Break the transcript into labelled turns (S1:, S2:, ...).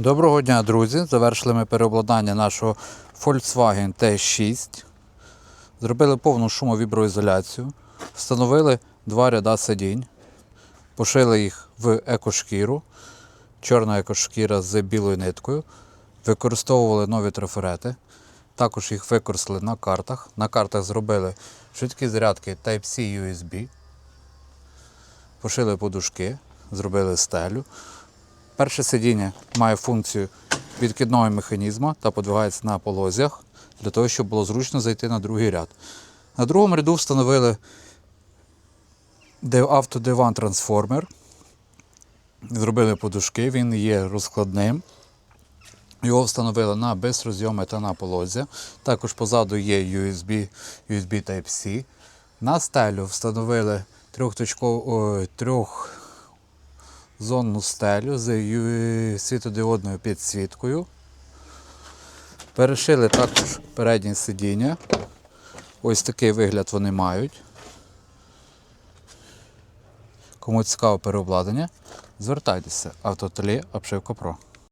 S1: Доброго дня, друзі! Завершили ми переобладнання нашого Volkswagen T6. Зробили повну шумовіброізоляцію, встановили два ряда сидінь, пошили їх в екошкіру, чорна екошкіра з білою ниткою, використовували нові трафарети. Також їх використали на картах. На картах зробили швидкі зарядки Type-C USB, пошили подушки, зробили стелю. Перше сидіння має функцію відкидного механізму та подвигається на полозях для того, щоб було зручно зайти на другий ряд. На другому ряду встановили автодиван трансформер. Зробили подушки, він є розкладним. Його встановили на безрозйоми та на полозя. Також позаду є USB, USB Type-C. На стелю встановили трьохточкову, трьох зонну стелю з світодіодною підсвіткою. Перешили також переднє сидіння. Ось такий вигляд вони мають. Кому цікаво переобладнання, звертайтеся. Автотелі Обшивка Про.